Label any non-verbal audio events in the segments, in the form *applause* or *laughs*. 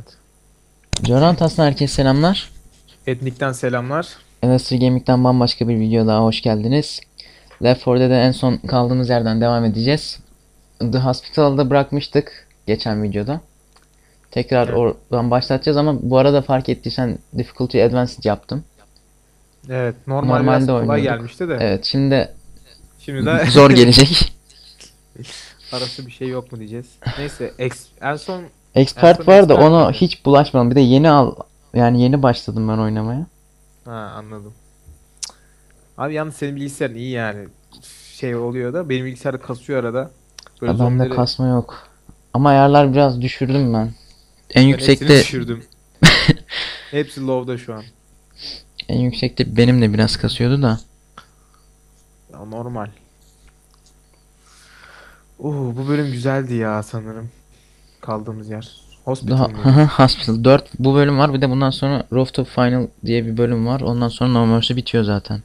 Evet. Corantas'tan herkese selamlar. Etnik'ten selamlar. Endüstri Gaming'den bambaşka bir video daha hoş geldiniz. Left 4 Dead'e en son kaldığımız yerden devam edeceğiz. The Hospital'da bırakmıştık geçen videoda. Tekrar Evet. oradan başlatacağız ama bu arada fark ettiysen Difficulty Advanced yaptım. Evet, normal Normalde kolay oynuyorduk. gelmişti de. Evet şimdi Şimdi de zor gelecek. *laughs* arası bir şey yok mu diyeceğiz. Neyse, en son Expert son var da expert onu miydi? hiç bulaşmadım. Bir de yeni al yani yeni başladım ben oynamaya. ha anladım. Abi yalnız senin bilgisayarın iyi yani. Şey oluyor da benim bilgisayarda kasıyor arada. Böyle bende zombileri- kasma yok. Ama ayarlar biraz düşürdüm ben. En ben yüksekte düşürdüm. *laughs* Hepsi low'da şu an. en yüksekte benim de biraz kasıyordu da. Ya normal. Oo, bu bölüm güzeldi ya sanırım. Kaldığımız yer. Hospital Daha mıydı? Hospital 4 bu bölüm var. Bir de bundan sonra Rooftop Final diye bir bölüm var. Ondan sonra No Mercy bitiyor zaten.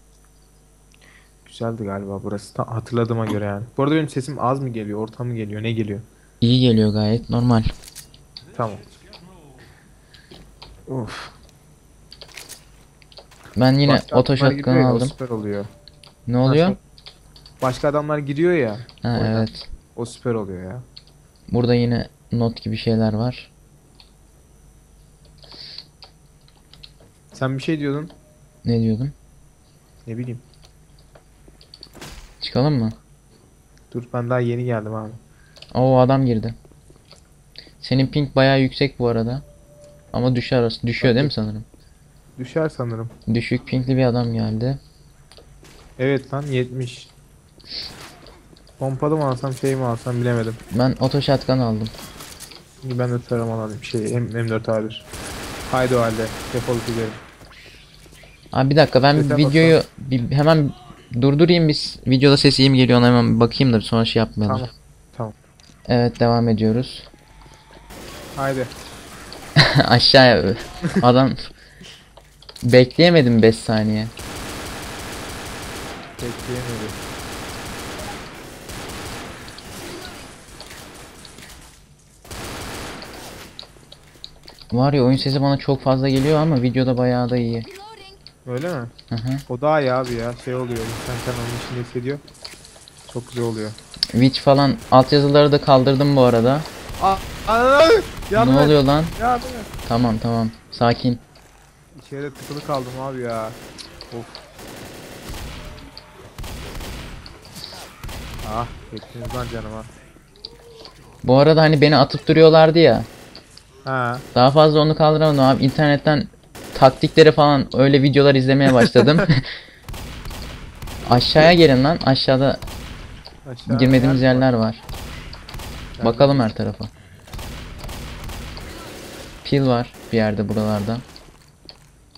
Güzeldi galiba burası. Ta- hatırladığıma göre yani. Bu arada benim sesim az mı geliyor, orta mı geliyor, ne geliyor? İyi geliyor gayet normal. Tamam. Of. Ben yine Başka oto shotgun aldım. süper oluyor. Ne oluyor? Başka, başka adamlar giriyor ya. Ha evet. O süper oluyor ya. Burada yine not gibi şeyler var. Sen bir şey diyordun. Ne diyordum? Ne bileyim. Çıkalım mı? Dur ben daha yeni geldim abi. Oo adam girdi. Senin ping bayağı yüksek bu arada. Ama düşer düşüyor değil mi sanırım? Düşer sanırım. Düşük pingli bir adam geldi. Evet lan 70. Pompalı mı alsam şey mi alsam bilemedim. Ben oto shotgun aldım. Ben de tarama alayım. Şey M M4 A1. Haydi o halde. Defolup gidelim. Abi bir dakika ben Sese videoyu bir, hemen durdurayım biz. Videoda ses iyi mi geliyor ona hemen bakayım da sonra şey yapmayalım. Tamam. Tamam. Evet devam ediyoruz. Haydi. *laughs* Aşağıya adam bekleyemedim 5 saniye. Bekleyemedim. Var ya oyun sesi bana çok fazla geliyor ama videoda bayağı da iyi. Öyle mi? Hı hı. O daha iyi abi ya. Şey oluyor. İnsan kanalının içinde hissediyor. Çok güzel oluyor. Witch falan altyazıları da kaldırdım bu arada. Aa, aa, yardım ne et. oluyor lan? Yardım et. Tamam tamam. Sakin. İçeride tıkılı kaldım abi ya. Of. Ah, ettiniz lan canıma. Bu arada hani beni atıp duruyorlardı ya. Ha, Daha fazla onu kaldıramadım abi. İnternetten taktikleri falan öyle videolar izlemeye başladım. *laughs* Aşağıya gelin lan. Aşağıda aşağı girmediğimiz yer yerler var. var. Bakalım her tarafa. Pil var bir yerde buralarda.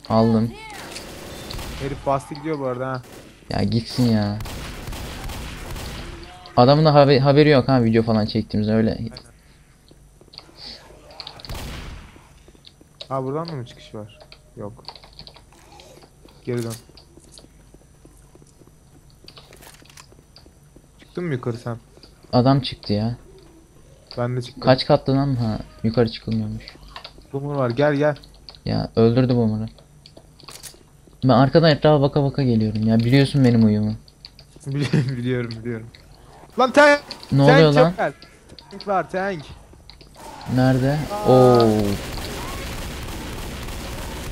Aldım. Herif bastı gidiyor bu arada ha. Ya gitsin ya. Adamın da haber- haberi yok ha video falan çektiğimizde öyle. Ha buradan da mı çıkış var? Yok. Geri dön. Çıktın mı yukarı sen? Adam çıktı ya. Ben de çıktım. Kaç katlı lan? Ha yukarı çıkılmıyormuş. Boomer var gel gel. Ya öldürdü Boomer'ı. Ben arkadan etrafa baka baka geliyorum ya. Biliyorsun benim uyumu. Bili- *laughs* biliyorum biliyorum. Lan tank! Ne tank oluyor çok lan? Tank var tank. Nerede? Oo.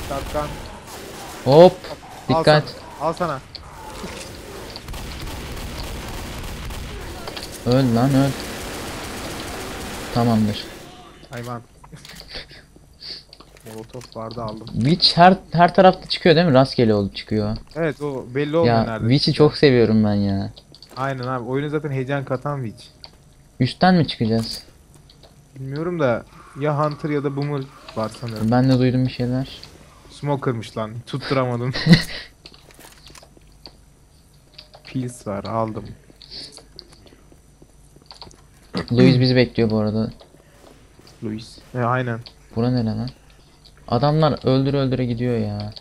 Şapkan. Hop. Al Dikkat. sana, Al sana. Öl lan öl. Tamamdır. Hayvan. *laughs* Molotof vardı aldım. Witch her her tarafta çıkıyor değil mi? Rastgele olup çıkıyor. Evet o belli olmuyor Ya nerede. Witch'i çok seviyorum ben ya. Aynen abi. Oyunu zaten heyecan katan iç. Üstten mi çıkacağız? Bilmiyorum da ya Hunter ya da Boomer var sanırım. Ben de duydum bir şeyler. Smoker'mış lan. Tutturamadım. *laughs* Pills var aldım. Louis bizi bekliyor bu arada. Luis. E, aynen. Bura nere lan? Adamlar öldüre öldüre gidiyor ya.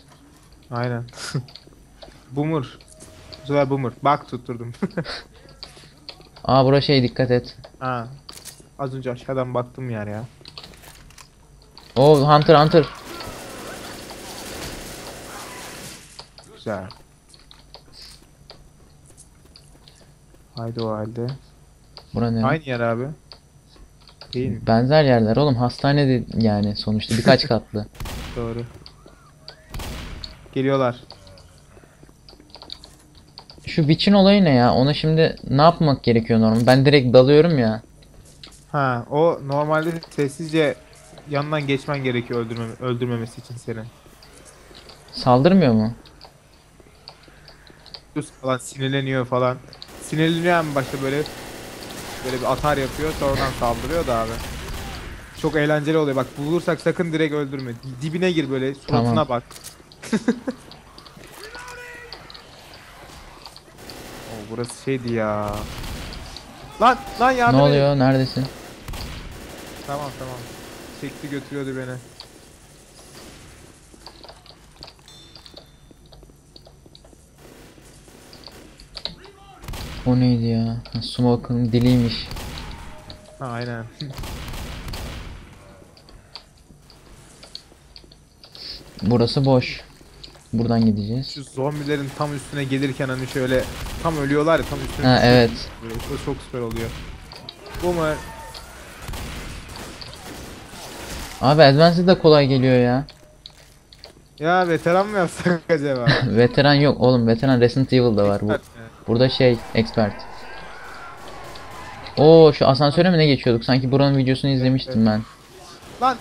Aynen. *laughs* Boomer. Bu sefer Boomer. Bak tutturdum. *laughs* Aa bura şey dikkat et. ha. Az önce aşağıdan baktım yer ya. Oo Hunter Hunter. Güzel. Haydi o halde. Bura ne? Aynı yer abi. Değil mi? Benzer yerler oğlum hastane de yani sonuçta birkaç *laughs* katlı. Doğru. Geliyorlar. Şu Witch'in olayı ne ya? Ona şimdi ne yapmak gerekiyor normal? Ben direkt dalıyorum ya. Ha, o normalde sessizce yanından geçmen gerekiyor öldürmeme, öldürmemesi için seni. Saldırmıyor mu? Sus falan sinirleniyor falan. Sinirleniyor en başta böyle böyle bir atar yapıyor sonradan saldırıyor da abi. Çok eğlenceli oluyor. Bak bulursak sakın direkt öldürme. Dibine gir böyle suratına Tamam. bak. *laughs* Oo, burası şeydi ya. Lan lan yardım Ne edin. oluyor? Neredesin? Tamam tamam. Çekti götürüyordu beni. O neydi ya? Ha, Smoke'un diliymiş. Aynen. *laughs* Burası boş. Buradan gideceğiz. Şu zombilerin tam üstüne gelirken hani şöyle tam ölüyorlar ya tam üstüne Ha evet. Böyle, o çok süper oluyor. Bu mu? Abi Advanced de kolay geliyor ya. Ya veteran mı yapsak *laughs* acaba? *laughs* Veteran yok oğlum. Veteran Resident Evil'da var. Bu. Burada şey expert. Oo şu asansöre mi ne geçiyorduk? Sanki buranın videosunu izlemiştim ben. Lan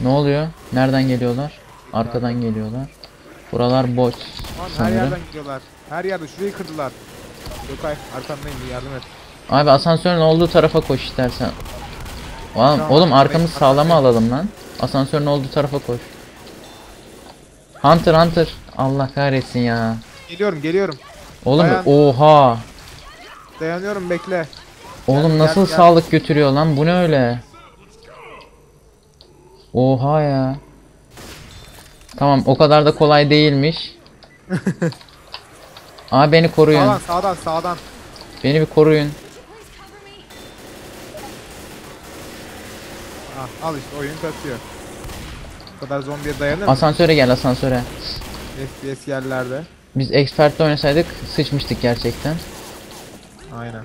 Ne oluyor? Nereden geliyorlar? Arkadan geliyorlar. Buralar boş Lan her sanırım. yerden gidiyorlar. Her yerde şurayı kırdılar. Gökay arkandayım bir yardım et. Abi asansörün olduğu tarafa koş istersen. Oğlum, Tamam, oğlum arkamızı bekle, sağlama alalım lan. Asansörün olduğu tarafa koş. Hunter Hunter. Allah kahretsin ya. Geliyorum geliyorum. Oğlum Dayan. oha. Dayanıyorum bekle. Oğlum Gel, nasıl gel. sağlık götürüyor lan? Bu ne öyle? Oha ya. Tamam o kadar da kolay değilmiş. *laughs* Abi beni koruyun. Sağdan sağdan sağdan. Beni bir koruyun. Ah, al işte oyun kasıyor. Bu kadar zombiye dayanır mı? Asansöre gel asansöre. FPS yerlerde. Biz expertle oynasaydık sıçmıştık gerçekten. Aynen.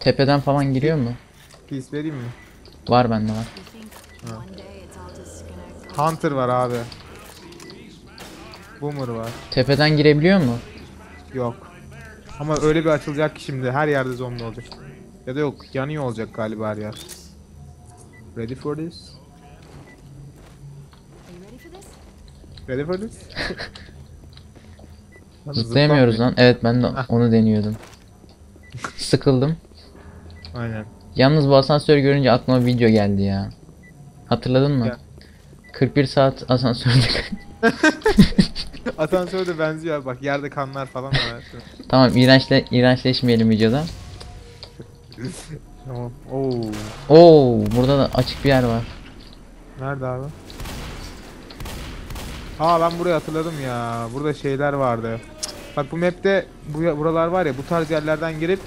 Tepeden falan giriyor mu? Peace vereyim mi? Var bende var. Gonna Hunter var abi. Boomer var. Tepeden girebiliyor mu? Yok. Ama öyle bir açılacak ki şimdi her yerde zombi olacak. Ya da yok yanıyor olacak galiba her yer. Ready for this? Ready for this? *laughs* Ready for this? Lan Zıplayamıyoruz lan. Evet ben de onu deniyordum. Sıkıldım. Aynen. Yalnız bu asansörü görünce aklıma video geldi ya. Hatırladın mı? Gel. 41 saat asansörde. *laughs* *laughs* Asansör de benziyor bak yerde kanlar falan var. *laughs* tamam iğrençle iğrençleşmeyelim videoda. tamam. Oo. Oo burada da açık bir yer var. Nerede abi? Aa ben burayı hatırladım ya. Burada şeyler vardı. Bak bu map'te bu buralar var ya bu tarz yerlerden girip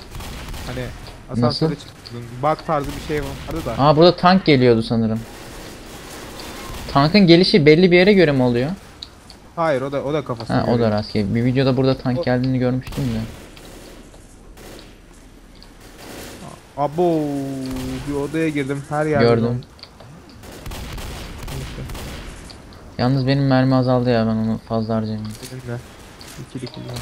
hani asansöre çıktın. Bug tarzı bir şey vardı da. Aa burada tank geliyordu sanırım. Tankın gelişi belli bir yere göre mi oluyor? Hayır o da o da kafasına Ha o göre. da rastgele. Bir videoda burada tank O- geldiğini görmüştüm de. Abo bir odaya girdim her yerde. Gördüm. Yalnız benim mermi azaldı ya ben onu fazla harcamayayım. benim de. İkili kullan.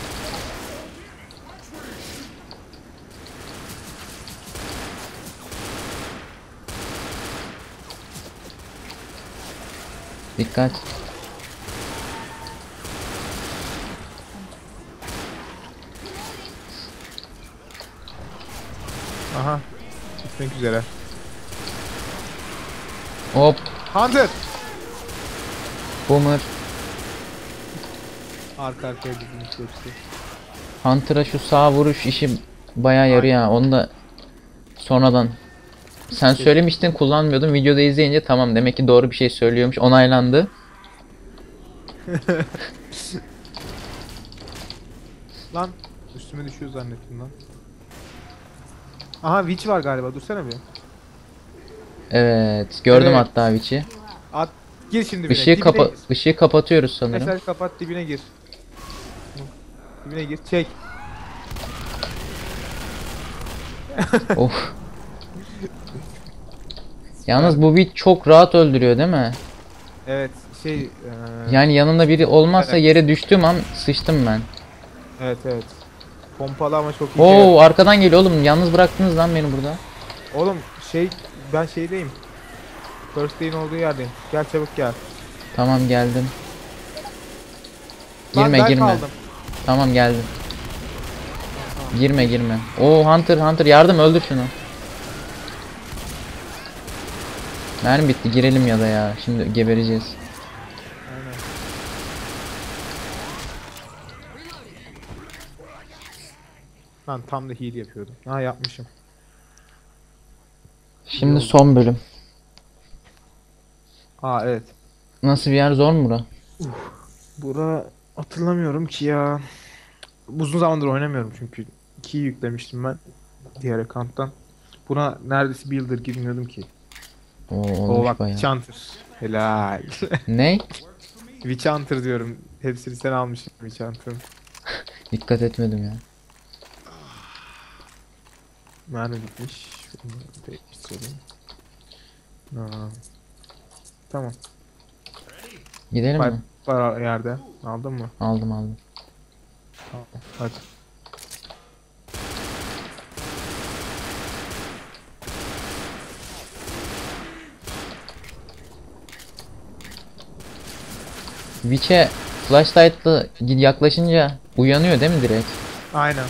Dikkat. Aha. Gitmek üzere. Hop. Hunter! Boomer. Arka arkaya dizilmiş hepsi. Hunter'a şu sağ vuruş işi bayağı yarıyor ha. Onu da sonradan sen söylemiştin kullanmıyordum. Videoda izleyince tamam demek ki doğru bir şey söylüyormuş. Onaylandı. *laughs* Lan üstüme düşüyor zannettim lan. Aha witch var galiba dursana bir. Evet gördüm Evet. hatta Witch'i. At gir şimdi dibine. Işığı, dibine kapa gir. ışığı kapatıyoruz sanırım. Mesaj kapat dibine gir. Dibine gir. Çek. of. Yalnız bu Witch çok rahat öldürüyor değil mi? Evet şey eee, Yani yanında biri olmazsa Evet. yere düştüğüm an sıçtım ben. evet evet. Pompalı ama çok iyi. Oo arkadan geliyor oğlum. Yalnız bıraktınız lan beni burada. Oğlum şey ben şeydeyim. First Day'in olduğu yerdeyim. Gel çabuk gel. Tamam geldim. Girme ben girme. kaldım. Tamam geldim. Girme girme. Oo Hunter Hunter yardım öldür şunu. Mermi bitti girelim ya da ya. Şimdi gebereceğiz. Lan tam da heal yapıyordum. Ha yapmışım. Şimdi son bölüm. Aa evet. Nasıl bir yer zor mu bura? Bura hatırlamıyorum ki ya. Uzun zamandır oynamıyorum çünkü 2'yi yüklemiştim ben diğer account'tan. Buna neredeyse bir yıldır girmiyordum ki. Oo O bak bayağı. Witch Hunter. Helal. *laughs* Ne? Witch Hunter diyorum. Hepsini sen almışsın Witch Hunter'ın. Dikkat etmedim ya. Mermi bitmiş. Şunu değiştirelim. Aa. Tamam. Gidelim Var, mi? Var yerde. Aldın mı? Aldım aldım. Tamam. Hadi. Witch'e flashlight'la yaklaşınca uyanıyor değil mi direkt? Aynen.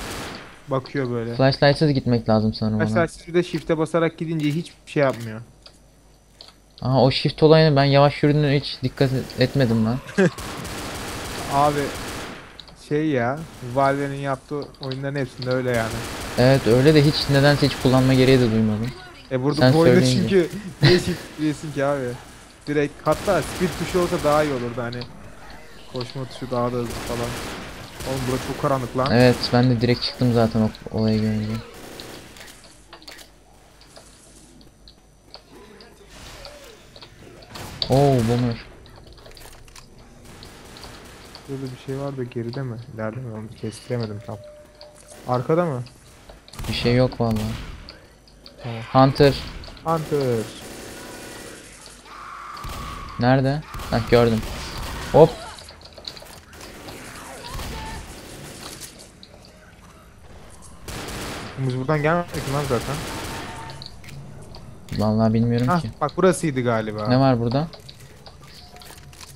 Bakıyor böyle. Flashlight'sız gitmek lazım sanırım ona. Mesela siz bir de shift'e basarak gidince hiçbir şey yapmıyor. Aha o shift olayını ben yavaş yürüdüğüne hiç dikkat et- etmedim lan. *laughs* Abi şey ya Valve'nin yaptığı oyunların hepsinde öyle yani. Evet öyle de hiç nedense hiç kullanma gereği de duymadım. E burada Sen bu oyunda söyleyince. çünkü *laughs* niye shift diyesin ki abi? Direkt hatta speed tuşu olsa daha iyi olurdu hani. Koşma tuşu daha da hızlı falan. Oğlum burası çok karanlık lan. Evet ben de direkt çıktım zaten o olayı görünce. Oo boomer. Burada bir şey var da geride mi? İleride mi? Onu kestiremedim tam. Arkada mı? Bir şey yok vallahi. Tamam. Hunter Hunter. nerede? Hah gördüm. Hop. Biz buradan gelmedik lan zaten? Vallahi bilmiyorum Hah ki. bak burasıydı galiba. Ne var burada?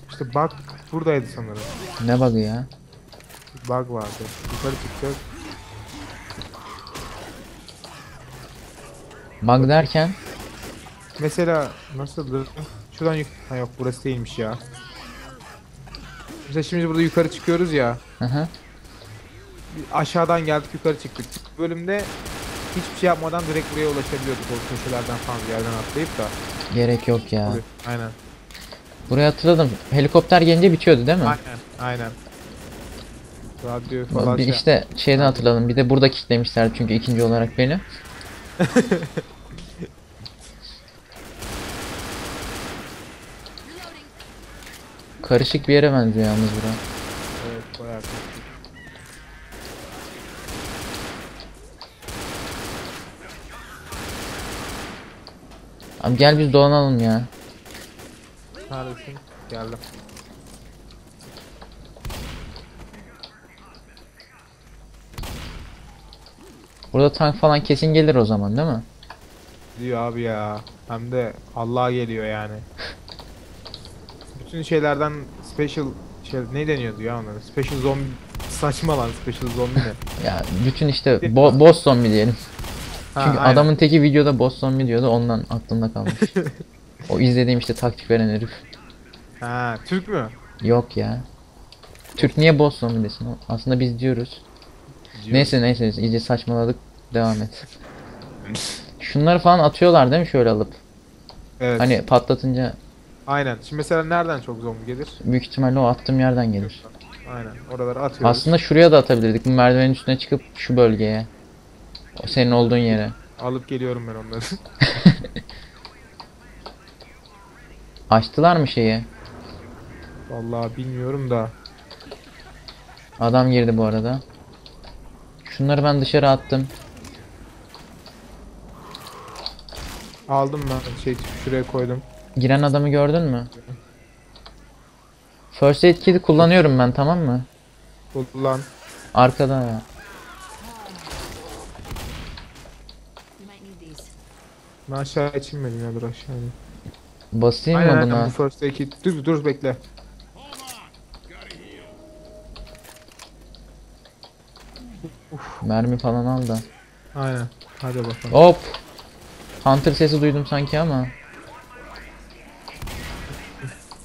İşte bak buradaydı sanırım. Ne bug'ı ya? Bug vardı. Yukarı çıkacağız. Bug derken Mesela nasıldı? Şuradan yuk... Ha yok burası değilmiş ya. Mesela şimdi burada yukarı çıkıyoruz ya. Hı hı. Aşağıdan geldik yukarı çıktık. Bu bölümde hiçbir şey yapmadan direkt buraya ulaşabiliyorduk. O köşelerden falan bir yerden atlayıp da. Gerek yok ya. Buraya- Aynen. Buraya hatırladım. Helikopter gelince bitiyordu değil mi? Aynen. Aynen. Radyo falan Bir şey. işte şeyden hatırladım. Bir de burada kilitlemişler çünkü ikinci olarak beni. *laughs* Karışık bir yere benziyor yalnız bura. Evet bayağı karışık. Abi gel biz dolanalım ya. Neredesin? Geldim. Burada tank falan kesin gelir o zaman değil mi? Diyor abi ya. Hem de Allah geliyor yani. Bütün şeylerden special şey ne deniyordu ya onlara? Special zombi saçma lan special zombi ne? *laughs* Ya bütün işte bo- *laughs* boss zombi diyelim. Ha, Çünkü aynen. adamın teki videoda boss zombi diyordu ondan aklımda kalmış. *laughs* o izlediğim işte taktik veren herif. Ha, Türk mü? Yok ya. Türk niye boss zombi desin? Aslında biz diyoruz. Neyse neyse neyse, iyice saçmaladık. Devam et. Şunları falan atıyorlar değil mi şöyle alıp? Evet. Hani patlatınca Aynen. Şimdi mesela nereden çok zombi gelir? büyük ihtimalle o attığım yerden gelir. Aynen. Oralara atıyoruz. Aslında şuraya da atabilirdik. Bu merdivenin üstüne çıkıp şu bölgeye. Senin olduğun yere. Alıp geliyorum ben onları. *laughs* Açtılar mı şeyi? Vallahi bilmiyorum da. Adam girdi bu arada. Şunları ben dışarı attım. Aldım ben şey şuraya koydum. Giren adamı gördün mü? First aid kit'i kullanıyorum ben tamam mı? Kullan. Arkada ya. Ben aşağı inmedim ya dur aşağı ineyim. Basayım Aynen mı aynen buna? bu first aid kit. Dur dur bekle. Mermi falan al da. Aynen. Hadi bakalım. Hop. Hunter sesi duydum sanki ama.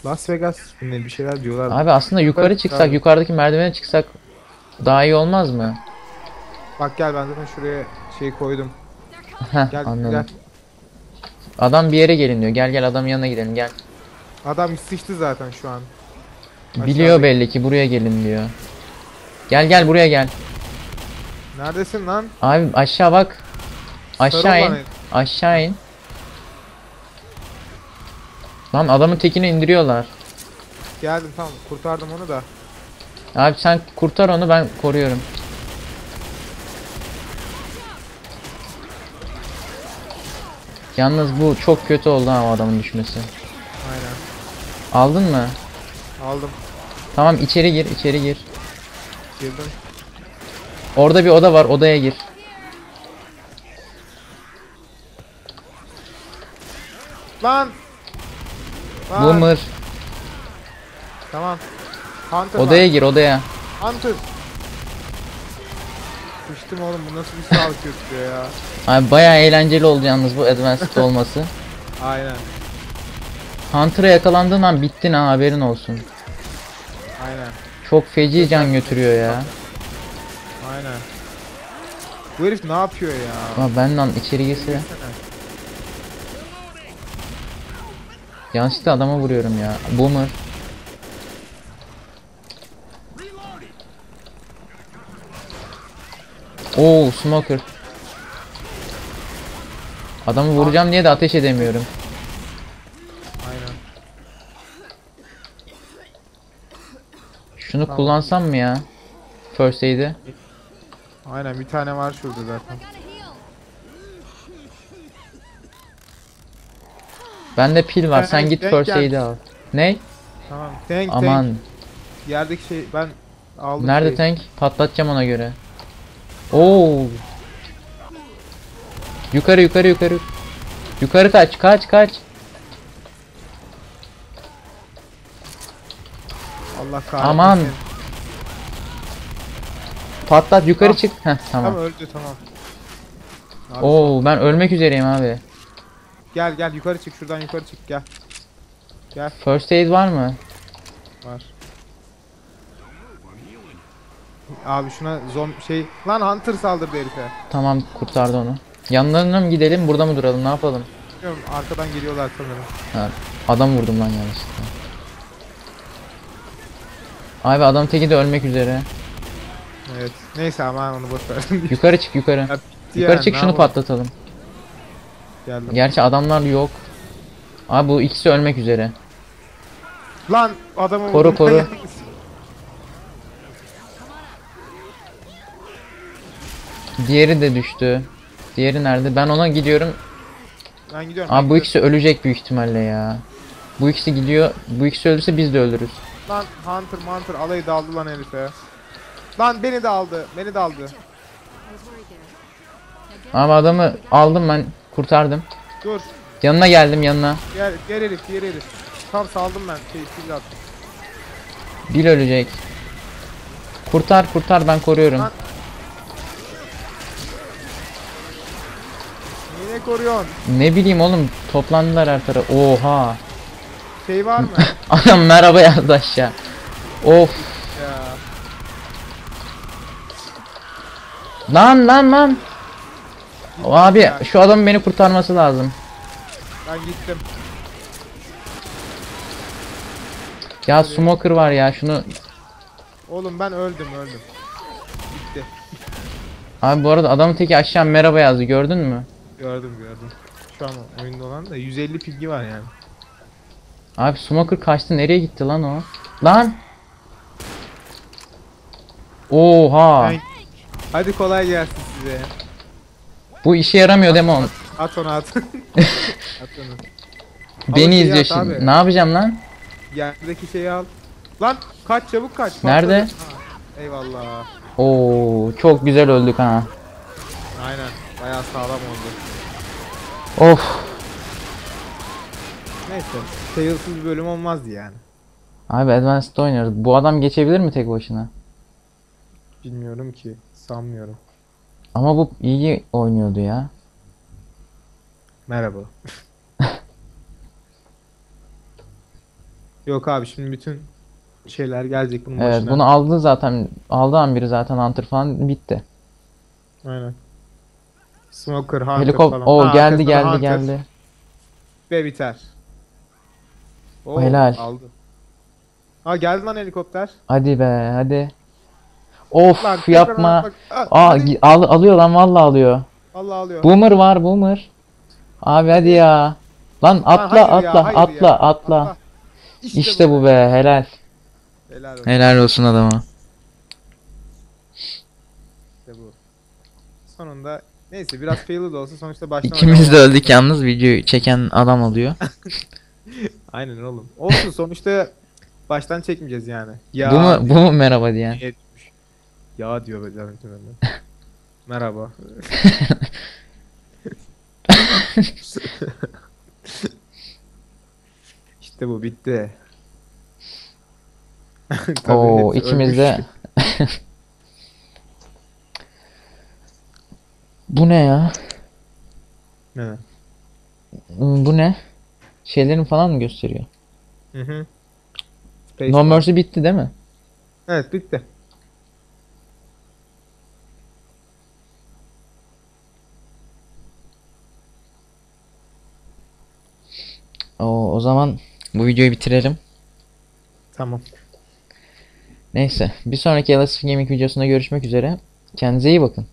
Las Vegas ne bir şeyler diyorlar. Abi aslında yukarı çıksak, abi. yukarıdaki merdivene çıksak daha iyi olmaz mı? Bak gel ben zaten şuraya şey koydum. Heh Gel anladım. gel. Adam bir yere gelin diyor. Gel gel adamın yanına gidelim gel. Adam sıçtı zaten şu an. Biliyor Aşağıda- belli ki buraya gelin diyor. Gel gel buraya gel. Neredesin lan? Abi aşağı bak. Aşağı Sarı in. Aşağı in. Lan adamın tekini indiriyorlar. Geldim tamam kurtardım onu da. Abi sen kurtar onu ben koruyorum. Yalnız bu çok kötü oldu ha o adamın düşmesi. Aynen. Aldın mı? Aldım. Tamam içeri gir, içeri gir. Girdim. Orada bir oda var, odaya gir. Lan! Lan! Boomer, Tamam. Hunter odaya var. gir, odaya. Hunter. Sıçtım oğlum bu nasıl bir sağlık götürüyor ya. Abi bayağı eğlenceli oldu yalnız bu Advanced *laughs* olması. Aynen. Hunter'a yakalandığın an bittin ha haberin olsun. Aynen. Çok feci can götürüyor ya. Aynen. Bu herif ne yapıyor ya? Ama ben lan içeri girse. Yanlışlıkla adama vuruyorum ya. Boomer. Oo smoker. Adamı vuracağım diye de ateş edemiyorum. Aynen. Şunu Tamam. kullansam mı ya? First aid'i. Aynen bir tane var şurada zaten. Bende pil var. Sen git denk first gel. aid'i al. Ne? Tamam. Tank Aman. tank. Yerdeki şey ben aldım Nerede şey. tank? Patlatacağım ona göre. Oo. Yukarı yukarı yukarı. Yukarı kaç kaç kaç. Allah kahretsin. Aman. Patlat yukarı Ah. çık. Heh Tamam tamam. öldü tamam. Abi, Oo ben ölmek üzereyim abi. Gel gel yukarı çık şuradan yukarı çık gel. Gel First aid var mı? var. Abi şuna zom şey lan Hunter saldırdı herife. Tamam kurtardı onu. Yanlarına mı gidelim burada mı duralım ne yapalım? Bilmiyorum arkadan geliyorlar sanırım. Ha, adam vurdum lan yanlışlıkla. Abi adam teki de ölmek üzere. Evet. Neyse ama onu boş ver. *laughs* Yukarı çık yukarı. Ya Yukarı yani, çık şunu yapalım? patlatalım. Geldim. Gerçi adamlar yok. Abi bu ikisi ölmek üzere. Lan adamı Koru, koru. *laughs* Diğeri de düştü. Diğeri nerede? Ben ona gidiyorum. ben gidiyorum. Abi bu ben ikisi ölecek büyük ihtimalle ya. Bu ikisi gidiyor. Bu ikisi ölürse biz de ölürüz. gidiyorum. Lan Hunter Hunter alayı daldı lan herife. Lan beni de aldı. Beni de aldı. Abi adamı aldım ben. Kurtardım. Dur. Yanına geldim yanına. Diğer, diğer herif diğer herif. Tam saldım ben şey attım. Bil ölecek. Kurtar kurtar ben koruyorum. Lan. Niye koruyorsun? Ne bileyim oğlum toplandılar her tarafa. Oha. Şey var mı? *laughs* Adam merhaba yazdı aşağı. Of. ya. Lan lan lan. Abi şu adamın beni kurtarması lazım. Ben gittim. Ya smoker var ya şunu. Oğlum ben öldüm öldüm. Bitti. Abi bu arada adamın teki aşağı merhaba yazdı gördün mü? Gördüm gördüm. Şu an oyunda olan da 150 pilgi var yani. Abi Smoker kaçtı nereye gitti lan o? Lan! Oha! Ben- Hadi kolay gelsin size. Bu işe yaramıyor değil mi on? At onu at. *laughs* at onu. *laughs* Beni şeyi izliyor at şimdi. abi. Ne yapacağım lan? Yerdeki şeyi al. Lan kaç çabuk kaç. Nerede? Patladı. Ha, eyvallah. Oo çok güzel öldük ha. Aynen. Bayağı sağlam oldu. Of. Neyse. Bir bölüm olmazdı yani. Abi Advanced oynuyoruz. Bu adam geçebilir mi tek başına? Bilmiyorum ki. Sanmıyorum. Ama bu iyi oynuyordu ya. Merhaba. *laughs* Yok abi şimdi bütün şeyler gelecek bunun Evet başına. bunu aldı zaten. Aldı an biri zaten Hunter falan bitti. Aynen. Smoker, Hunter Helikopter. falan. O Ha, geldi geldi Hunter geldi. Ve biter. Oo, Helal. Aldı. Ha geldi lan helikopter. Hadi be hadi. Of Lan tekrar yapma. Ah, Aa hadi. gi- al, alıyor lan vallahi alıyor. Allah alıyor. Boomer var boomer. Abi hadi ya. Lan Ha, atla hayır ya, atla hayır atla ya. atla. İşte bu be helal. Helal olsun. Helal olsun adama. İşte bu. Sonunda neyse biraz fail'ı da olsa sonuçta baştan İkimiz de öldük yalnız videoyu çeken adam oluyor. *laughs* Aynen oğlum. Olsun sonuçta baştan çekmeyeceğiz yani. Ya bu mu bu mu merhaba diyen? diye düşmüş. Ya diyor be canım tümende. *laughs* Merhaba. *laughs* işte bu bitti. Oo ikimiz de. Bu ne ya? Ne? Bu ne? Şeylerin falan mı gösteriyor? Hı hı. Space No. Mercy bitti değil mi? Evet bitti. Oo, o zaman bu videoyu bitirelim. Tamam. Neyse bir sonraki LSF Gaming videosunda görüşmek üzere. Kendinize iyi bakın.